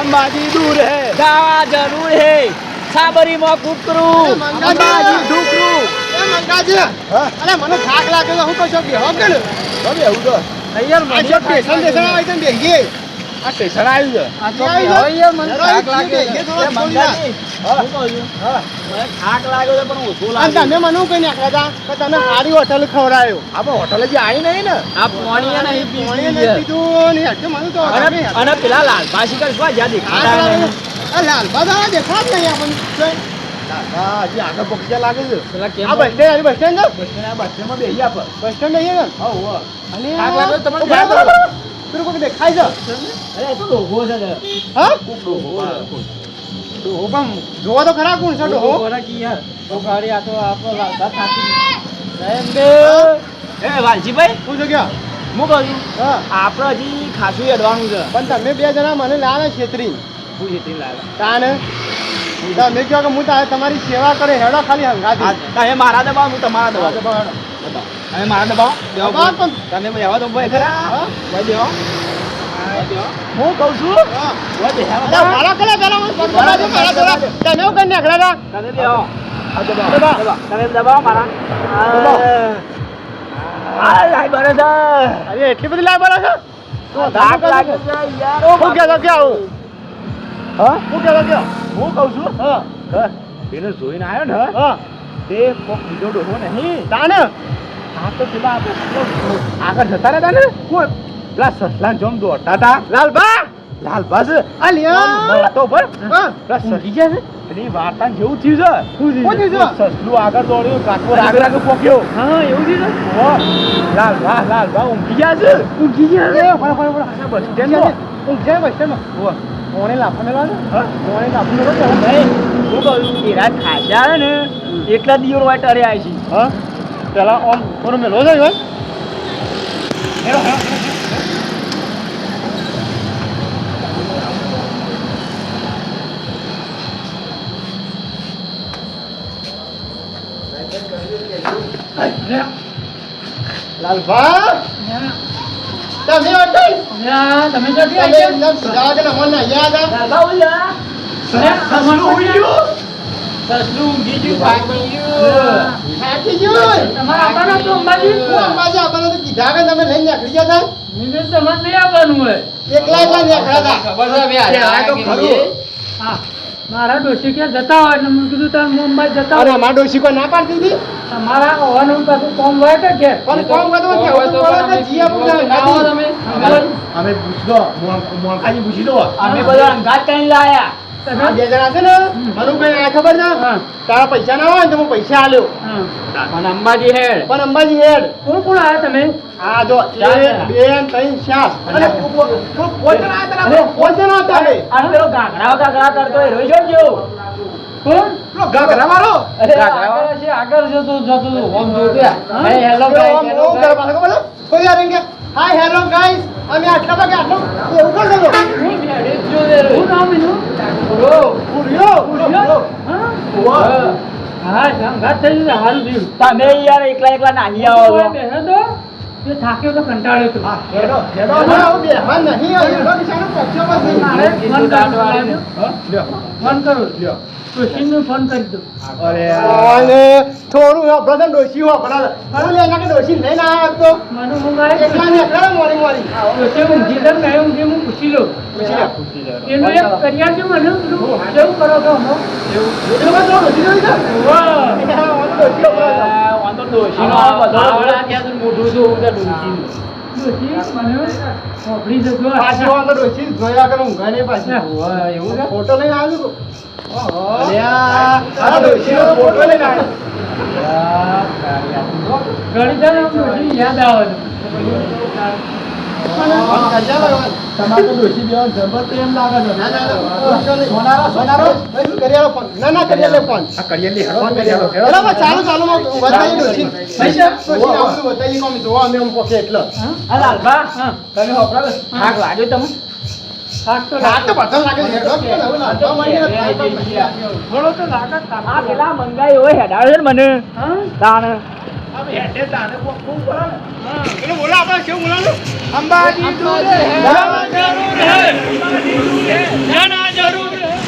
અંબાજી દૂર હે. જાવા જરૂર હે. સાબરીમાં કૂતરું. અંબાજી ઢુકરું. એ મંગાજી. હા? અરે મને થાક લાગે છે હું કશો બેહો કે હવે એવું તો તૈયાર મને સ્ટેશન આવી તને બેહીએ. આ સ્ટેશન આવ્યું છે? આ તો આવી મને થાક લાગે છે. થોડો એ થોડી વાર. મંગાજી, હા. કહું હા. મને થાક લાગ્યો છે પણ ઓછો લાગ્યો તમે મને કઈ નાખ્યા હતા? કે તને સારી હોટલ ખવડાયો. આપણે હોટલ જે આવી નહીં ને. આ પોણીએ નહીં પાણી નહીં પીધું ને હેઠે મને તો અને અને પેલા લાલભા શિકાર શું જ્યાં દેખાતા નહીં. લાલબા આપણને. હજી આગળ પક્ષી લાગે છે. પેલા આ bus stand bus stand bus stand આ બસ બેસી બસ સ્ટેન્ડ નહીં ને. હા હોવે. અને પેલું કોઈક દેખાય છે અરે તો ડોહો છે ને. હા? ડોહો. ડોહો પણ જોવો તો ખરા કોણ છે ડોહો? ખોરાક ઈ યાર. તો ગાડી આ તો આપણો લાલભા થાકી સાહેબ બે. એ વાલજીભાઈ? શું છે ક્યાં? હું કહું છું. હા. આપણે હજી ખાસું અડવાનું છે. પણ તમે બે જણા મને લાવે છેતરી. હું જેથી લાવ્યા તાને? તમે કહો કે હું તમારી સેવા કરે હેડો ખાલી હંગાતી હા, મારા દબાવ હું તમારા દબાવ. દબાવો. તમે મારા દબાવ. દબાવ તમે તો ભાઈ ખરા? ભાઈ બેહો હું કહું છું? મારા કરે પેલા મને મારા. તમે એવું કરી? તમે દબાવો. તમે દબાવો મારા. લાઈ બરે છે. અરે એટલી બધી લાઈ છો? લાગે યાર. હું કહેતો કે આવું. હા? હું કહેતો કે હું કહું છું? હા. હા. એને જોઈને આવ્યો ને હા. તે કોક બીજો ડોહો નહીં. તાને? આ આગળ જતા રહેતા ને કોણ પેલા સસલા જોમ દોડતા હતા લાલબા લાલબા છે અલ્યા તો પર પેલા? સસલું ને ગયા બસ જાય બસ સ્ટેન્ડમાં ઓ, કોણે લાફા મેલા ને હા? કોણે લાફા મેલો છે હું કહું એરા ને એટલા દિવસ વાટ અરે આવી છે હા પેલા ઓમ થોડો મેલો જાય હેરો. લાલભા તમે તમે તમે એકદમ સુધારા કે નમન ના યાદ આ સસલું ઊંઘી ગયું ભાગી ગયું થાકી ગયો તમારે આવવાનો તો અંબાજી? અંબાજી? આવવાનો તો કીધા કે તમે લઈને નીકળી નિવેશ તમારે નહીં આવવાનું હોય. એકલા એકલા નીકળ્યા હતા. ખબર છે બે આ તો ખરું. હા. મારા ડોશી ક્યાં જતા હોય એટલે મેં કીધું તમે મુંબઈ જતા અરે હોય. અમારા ડોશી કોઈ ના પાડતી હતી? તમારા હોવાનું પાછું કોમ હોય કે કે પણ કોમ કરતો હોય તો કે જીયા પૂજા અંગાતી. અમે પૂછી દો મોણ- મોણકાજી પૂછી દો. અમે બધા અંગાત કઈ લાયા. તમે? આ બે જણા છે ને મને આ ખબર છે? હા, તારા પૈસા ના હોય ને હું પૈસા આલ્યો. હા. અંબાજી હેડ. પણ અંબાજી હેડ. કોણ કોણ આવ્યા તમે? આ જો એક બે ત્રણ ચાર. અને જણા હતા ને? આપણે? કોઈ જણા હતા આપણે. પેલો ગાગડા ગાગડા કરતો હોય રોઈ જોજો. કોણ? પેલો ઘાઘરાવાળો. અરે છે આગળ છે જતો હોમ જોતો. હે? હેલો ગાઈસ ખબર છે? કોઈ યાર કે, "Hi, hello guys. અમે આટલા વાગે આટલું એવું કરતો હતો. હું નામ એનું? હા? હા સંઘાત થઈ ગયું હાલ તમે યાર એકલા એકલા નાહી આવો તે થાક્યો તો કંટાળ્યો તો હા, હેડો, હેડો. બેહવાન નહીં. એનો બિચારો પક્ષો પર મારે ફોન કરું. લ્યો. સુશીલને ફોન કરી દો અરે અને થોડું ડોશી લે કે આવ્યો તો? મને એકલા ઊંઘી હું પૂછી લે. એનું એક કરી આપજો મને કેવું કરો તો ડોશી જોઈ છે? વાહ. ડોશી ફોટો લઈને આવ્યો ફોટો લઈને આવ્યો. યાદ આવે છે. પણ? તમારે તો ડોશી જબર પ્રેમ લાગે છે. સોનારો, સોનારો. કરિયાલો ફોન. ના, ના, કરિયાલે ફોન. આ કરિયાલી હેડો, કરિયાલો. બરાબર, ચાલુ, ચાલુ, બતાવી ડોશી. પૈસા? ડોશીને આ બધું બતાવી કોમ જોવા અમે આમ પોકે એટલે. આ લાલભા તમે હોપડા થાક લાગ્યો તમે થાક તો રાત તો બધા લાગે હેડો, તો પછી. થોડો તો લાગે આ પેલા મંગાઈ હોય હેડાડે છે મને હા? તાણ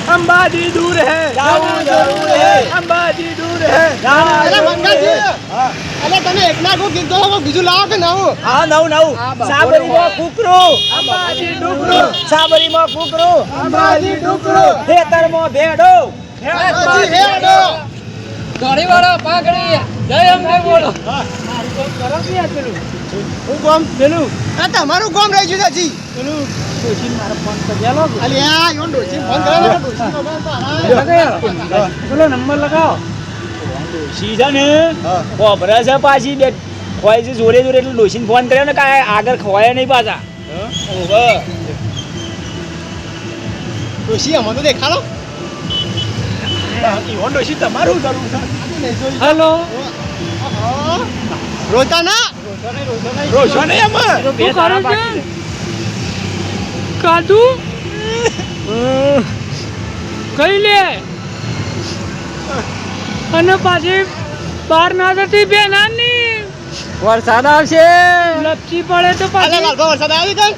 અંબાજી દૂર હે. અંબાજી દૂર હે. અરે તમે એકલા કો કીધો બીજું લાવો કે નવું હા? નવું નવું. સાબરીમાં કુકરો. અંબાજી ડુંગરો સાબરીમાં કુકરો. અંબાજી ડુકરો ખેતરમાં ભેડો. અંબાજી હેડો વાળા પાઘડી જય અંબે બોલો. હું ગોમ પેલું. આ તમારું ગોમ રહી ફોન પેલો નંબર લગાવો. ડોશી છે ને ખોબરે છે પાછી બે. ખોય છે જોડે જોડે એટલે ડોશીને ફોન કર્યો ને કાંઈ આગળ ખોવાય નહીં પાછા. ડોસી અમને તો દેખાડો. ઈવન ડોશી તમારું જરૂર છે નહીં જોઈ. હેલો. અહં. રોતા ના રોશો નહીં એમાં શું કરો છે? કાધું કઈ લે? અને પાછી બાર ના થતી બે નાની વરસાદ આવશે. લપસી પડે તો પાછી. વરસાદ આવી ગઈ?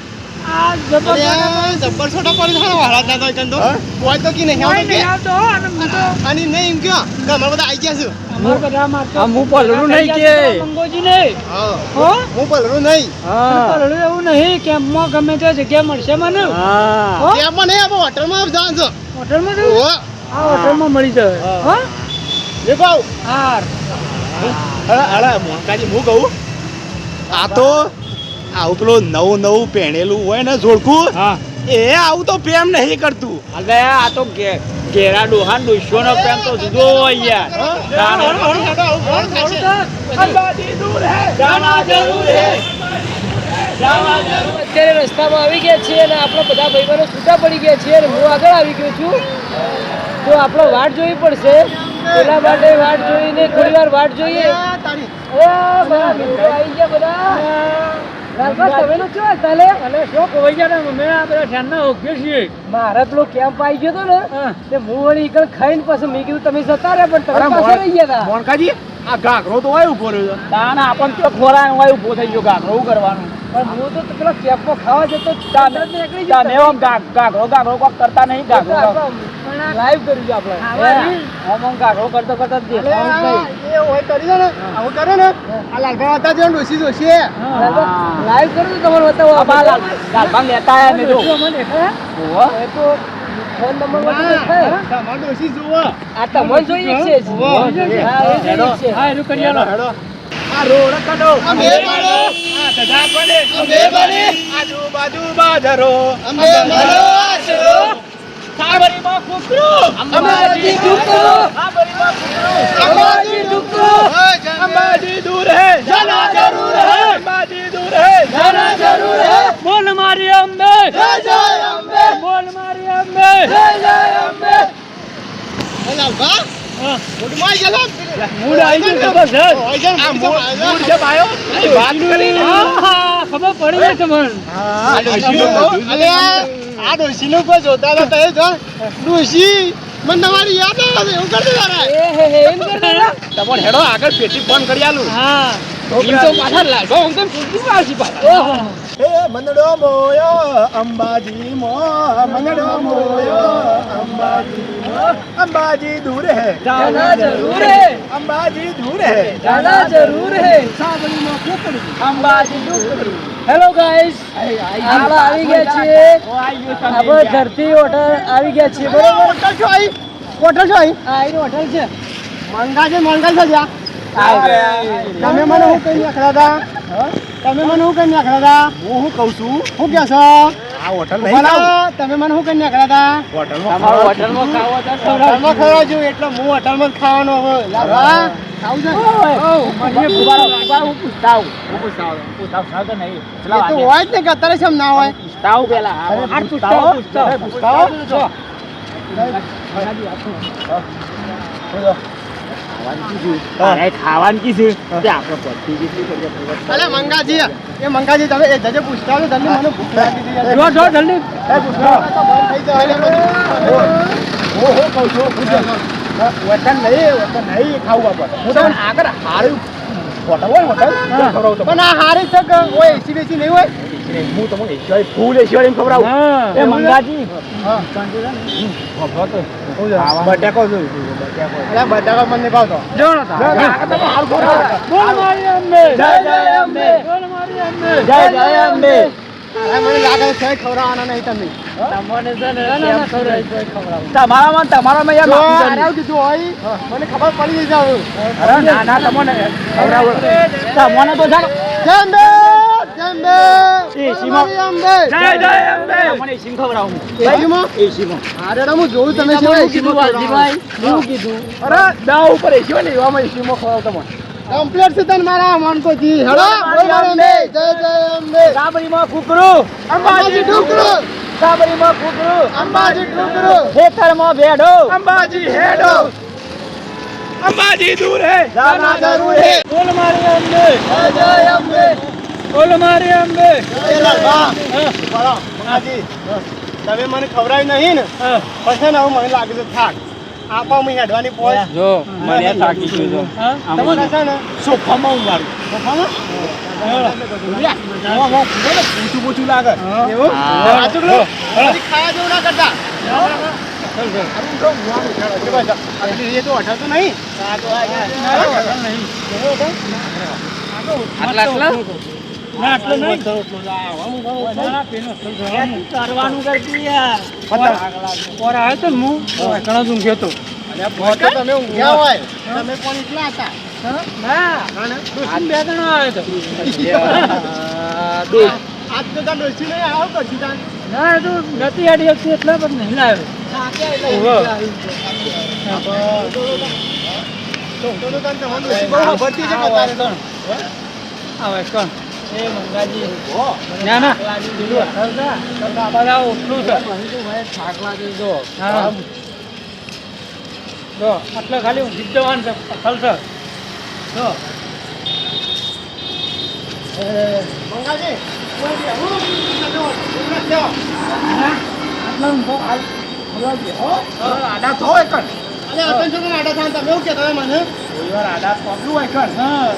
જબ્બર છોટા પડી વરસાદ ના તો તો કોઈ તો કી. નહીં આવતો નહીં હો, અને એમ કયો? કે અમારા બધા આવી ગયા છે. અમારા બધા માં હું નહીં કે. મંગોજી નહીં. હા હો? હું નહીં. હા. એવું નહીં કેમ્પમાં ગમે તે જગ્યા મળશે મને. હા. હો? એમાં નહીં આપણે હોટલમાં જાણ છે. હોટલમાં જવું? ઓહો આ હોટલમાં મળી જાય. હા. હો? દેખો. હાર. અરે અરે મોંકાજી હું કહું? આ તો આવું પેલું નવું નવું પહેણેલું હોય ને જોડકું હા. એ આવું તો પ્રેમ નહીં કરતું. અલે આ તો ઘેરા ડોહા ડોસો નો પ્રેમ તો જુદો હોય યાર. તાણે. અંબાજી દૂર હે જાના જરૂર હે. અત્યારે રસ્તામાં આવી ગયા છીએ અને આપણે બધા ભાઈબંધો છૂટા પડી ગયા છીએ અને હું આગળ આવી ગયો છું. તો આપણે વાટ જોવી પડશે. પેલા માટે વાટ જોઈને થોડી વાર વાટ જોઈએ. મારા મિત્રો આવી ગયા બધા. મારે પેલો કેમ્પ આવી ગયો હતો ને તે હું વળી ઈકણ ખાઈને પછી મેં કીધું તમે જતા રહ્યા પણ તમે પાછા રહી ગયા હતા મોણકાજી આ ઘાઘરો તો હોય ઊભો રહ્યો. તાણે આપણને તો ખોરાક ઊભો થઈ ગયો. ઘાઘરો કરવાનું? પણ હું તો પેલા કેમ્પમાં ખાવા જતો તાને નીકળી કોક કરતા નહીં ગાઘરો લાઈવ આપણે કરતો કરતો જ. એ હોય કરી દે ને આવું કરે ને આ લાલભા હતા જેમ ડોસી જોશી લાઈવ કરું તો તમારે બતાવો આ બા લેતા આયા મેં જો. મને ઓહો. એ તો ફોન નંબરમાંથી ડોસી જુઓ આ તમને જોઈએ છે. હા, એ જોઈએ છે. આ રોડ કડો અમે મારો આ અમે બને. આજુબાજુ બાજરો અમે આશરો. સાબરીમાં સાબરીમાં અંબાજી દૂર હે. જાના જરૂર હે. અંબાજી દૂર હે. જાના જરૂર હે. બોલ મારી અંબે. જય જય અંબે. બોલ મારી અંબે. જય જય અંબે? મૂડ આવી ગયું જબરજસ્ત ને, આ મૂડ જેમ આવ્યો વાત કરી ખબર પડી ગઈ તમને હા અલે આ ડોશીનું કોઈ જોતા હતા તો એ જો, ડોશી મને તમારી યાદ આવે એવું કરતી તારા એ હે હે એમ કરતા? તમારે હેડો આગળ પેટી ફોન કરી આલું. હા. મનડો મોયો અંબાજી મો મનડો મોયો અંબાજી અંબાજી દૂર હે. જાના જરૂર હે. અંબાજી દૂર હે. જાના જરૂર હે. કૂકડી અંબાજી. હેલો ગાઈસ આપણે આવી ગયા છીએ. આપણે ધરતી હોટલ આવી ગયા છીએ બરોબર? હોટલ છો અહીં હોટલ છો અહીં આ હોટલ છે. મંગા છે મંગા છે જ્યાં તમે મને હું કઈ નાખડા હતા તમે મને હું કઈ નાખડા હતા હું શું કહું છું? શું કે છો? આ હોટલ નહીં તમે મને શું કઈ નાખડા હતા હોટલમાં તમારું હોટલમાં ખાવો તો. હોટલમાં છું એટલે હું હોટલમાં જ ખાવાનો હવે. લાભા ખાવું છે? મને ઉભારો, ઉભારો, હું પૂછતા હું પૂછતા આવું. સાવ તો નહીં. એ તો હોય જ ને કે અત્યારે કેમ ના હોય. હા, હા. જો. અરે, ખાવાનું કી છે? તે આપણે પહોંચી જેટલી કરીએ ખબર પડે. અલે મંગાજી એ મંગાજી તમે એ જજે પૂછતા આવજો જલ્દી મને ભૂખ લાગી હતી જો જો જલ્દી. એ પૂછતા આવો. તો બંધ થઈ જાય એટલે બધું. હું. કહું છું પૂછે. વતન નહીં વતન નહીં ખાવું આપણે. હું તમને આગળ હારું. હોટલ હોય હોટલ? તો પણ આ હારી છે કે ઓય એસી બેસી નહીં હોય? નહીં હું તમને એશિયાઈ ફૂલ ઈશ્વર એમ ખબર આવું એ મંગાજી. હા બટાકો જોયું બટાકો. મને ભાવતો જોણો. બોલ મારી અંબે. જય જય અંબે. બોલ મારી અંબે. જય જય અંબે? તમારામાં તમારામાં યાર હોય ખબર પડી જાય અરે ના ના તમને તમને તો ચાલો અંબે. જય જય અંબે. તમને એસીમાં ખવડાવું એસીમાં? એસીમાં અરે હું જોયું તમે છે કીધું વાલજીભાઈ? શું કીધું. અરે દા ઉપર એસી હોય ને એવામાં એસીમાં ખવડાવું તમને કમ્પ્લીટ છે તને મારા મનકોજી હેલો બોલ અંબે. જય જય અંબે. સાબરીમાં કૂકરું. અંબાજી ઢોકળો સાબરીમાં કૂકરું. અંબાજી ઢોકળો ખેતરમાં ભેડો. અંબાજી હેડો. અંબાજી દૂર હે. જાના જરૂર હે. બોલ મારી અંબે. જય જય અંબે. બોલ મારી અંબે. તમે મને ખવડાવી નહીં ને હા. પછી ને મને લાગે છે થાક. આપા હું હેડવાની પોચ જો મને થાકી ગયો જો તમને? છે ને સોફામાં ઊંઘાડું સોફામાં? પૂછું પૂછું લાગે. એવું? ખાવા જેવું ના કરતા. આટલા આટલા ના આટલું નહીં કરવાનું કરતી યાર ઓર આવે તો હું ઘણા ઊંઘ ગયો તો તો તમે ઊંઘ્યા હોય તમે કોણ એકલા હતા ના દોસ્તી બે જણા આવે તો આજ તો તાર નહીં આવો પછી તાર ના એ તો નથી આડી હતી એટલે પણ નહીં લાવ્યો આવે કોણ ના ના. બધા ઓછું છે હા. જો એટલે ખાલી ઊંઘી જ જવાનું છે પથલ છે. જો. મંગાજી? તમે આડા થો એક અરે પણ આડા થાન તમે એવું કહેતા હતા મને? કોઈ વાર આડા પગલું એક હા.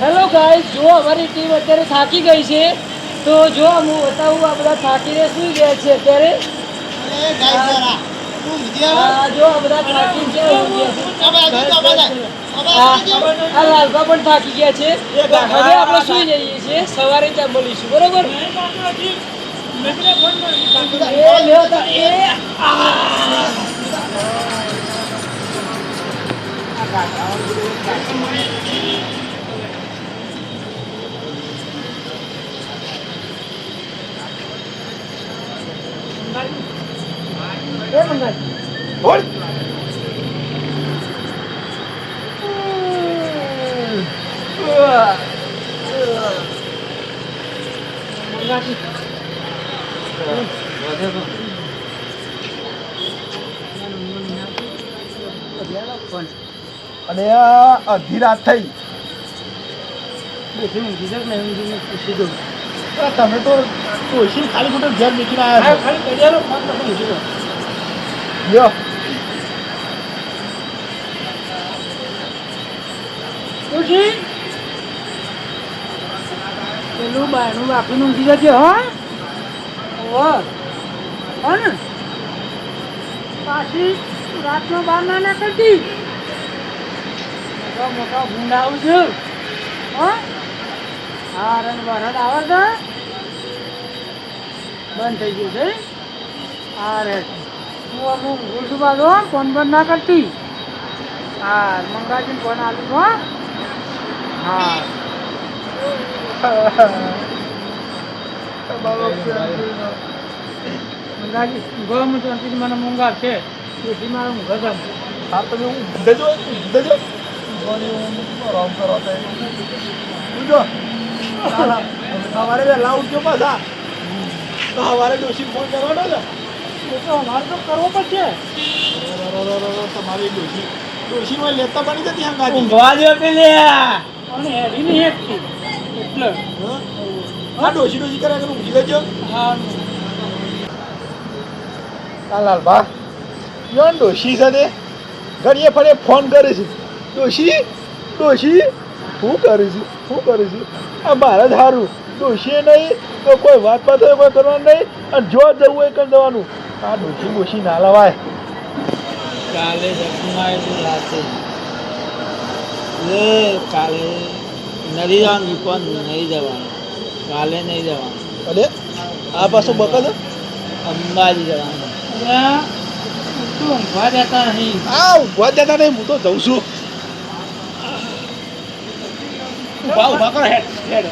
હેલો ગાઈસ જો અમારી ટીમ અત્યારે થાકી ગઈ છે, તો જો હું બતાવું, આ બધા થાકીને સુઈ ગયા છે અત્યારે. લાલબા પણ થાકી ગયા છે આપણે સુઈ જઈએ છીએ સવારે ત્યાં મળીશું બરોબર એ લ્યો મંગાજી અને અડધી રાત થઈ. તમે તો ડોશી ખાલી ખોટો ઘેર હા આવ્યા ખાલી છો લ્યો ખુશી પેલું બારણું બાપીનું ઊંઘી જજે, હો. હો. ને. પાછી રાતનો બાર ના ના કરતી. મોટા મોટા ભૂંડા આવું હો. હા, રન વરદ આવે છે. બંધ થઈ ગયું છે. હા, રે. હું ઊંઘું છું ફોન બંધ ના કરતી. હા મંગાજીને ફોન આલું છું હો. હા. મંગાજી ગમ ચોથી મને મૂંગા છે. તેથી મારે ઊંઘ જ હા તમે હું દેજો દેજો આરામ કરો ઉજો સવારે વહેલા ઉઠજો પાછા. સવારે ડોશી ફોન કરવાનો ને એ તો અમારે તો કરવો પડશે. તમારી ડોશી ડોશીમાં લેતા બની જતી ઊંઘવા અને હેરી એટલે. હા? ડોશી ડોશી કરે કે ઊંઘી લેજો. હા. આ લાલભા યો ડોશી સાથે. ઘડીએ ફરે ફોન કરે છે. ડોશી ડોશી શું કરે છે? શું કરે છે? આ મારે જ સારું ડોશીએ નહીં તો કોઈ વાત પાત હોય કોઈ કરવાનું નહીં. અને જો જવું હોય કરી દેવાનું. આ ડોશી ડોશી ના લવાય. કાલે આવ્યું રાતે. એ કાલે નથી જવાનું વિકોન નહીં જવાનું. કાલે નહીં જવાનું. અરે આ પાછું બકલ? અંબાજી જવાનું. અરે, જતા નહીં. આ ઊંઘવા જતા નહીં હું તો જઉં છું. ઊભા ઊભા કરો હેડ હેડ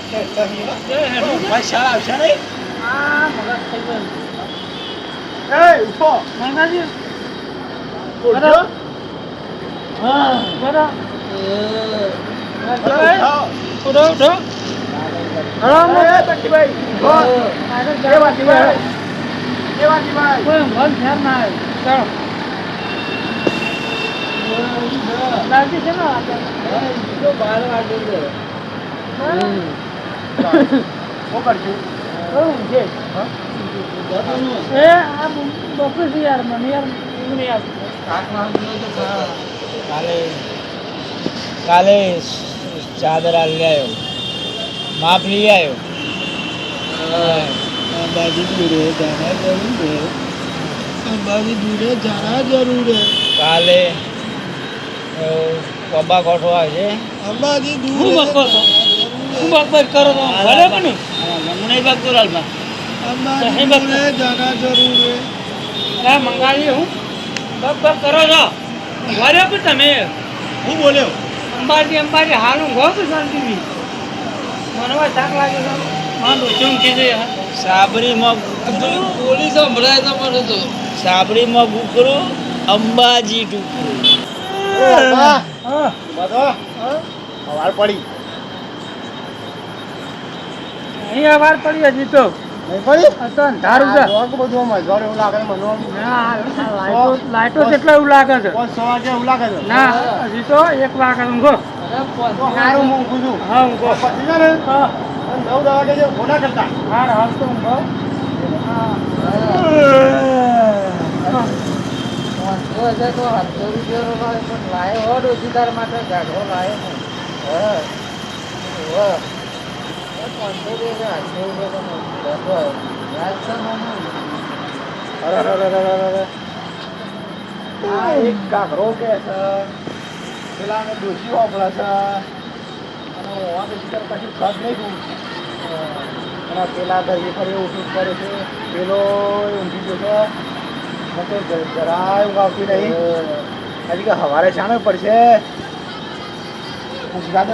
હેડ ભાઈ શાળા આવશે નહીં આ મગજ થઈ ગયું એ ઉઠો મંગાજી ઉઠો હા બરાબર ઉઠો ઉઠો ઉઠો હળો એ બંટીભાઈ ઉઠો આગળ એ જાઓ. વાંટીભાઈ એ વાંટીભાઈ કોઈ ઊંઘવાનું ધ્યાન ના આવે ચાલો લાગી છે ને આજે? તો બાર વાગે છે બરાબર. શું કરશું કોઈ છે. એ આ છે યાર મને યાર મને યાર કાલે કાલે ચાદર લઈ આવ્યો. માપ લઈ આવ્યો. અંબાજી દૂરે જાણા જરૂર અંબાજી દૂરે જાણા જરૂર કાલે પબ્બા ગોઠવા છે. અંબાજી હું બકબક હું બકબક કરો તો બરાબર ને હું નહીં ભાગતો લાલમાં અંબાજી દૂરે જાના જરૂર હે. અરે મંગાવી હું? બકબક કરો છો. બરાબર તમે. હું બોલ્યો? અંબાજી અંબાજી હાલું ઊંઘો કે શાંતિથી. મને હોય થાક લાગે છે. માં ડોસી ઊંઘી જાય સાબરીમાં પોલીસ સંભળાય તમારે તો સાબરીમાં કૂકરું અંબાજી ટૂકરું હા. હા. બધો સવાર પડી. અહીંયા વાર પડી હજી તો. તો મજવાર એવું લાગે છે મને ના લાઈટો લાઈટો એવું લાગે છે? પાંચ છ વાગે એવું લાગે છે. ના હજી તો એક વાગે ઊંઘો તો સારું હું ઊંઘું છું. હા ઊંઘો પછી છે ને હા. હાલ તો દસ વાગે જે ઊંઘો ના કરતા. હાર હાલ તો ઊંઘો અરે અરે અરે એક પેલા ને ડોશી વાપરે પછી પછી નહીં અને પેલા ઘરે ફરી ઉઠું કરે છે. પેલો ઊંઘી ગયો છે મને તો જરાય ઊંઘ આવતી નહીં કે સવારે શાણે પડશે. ઊંઘા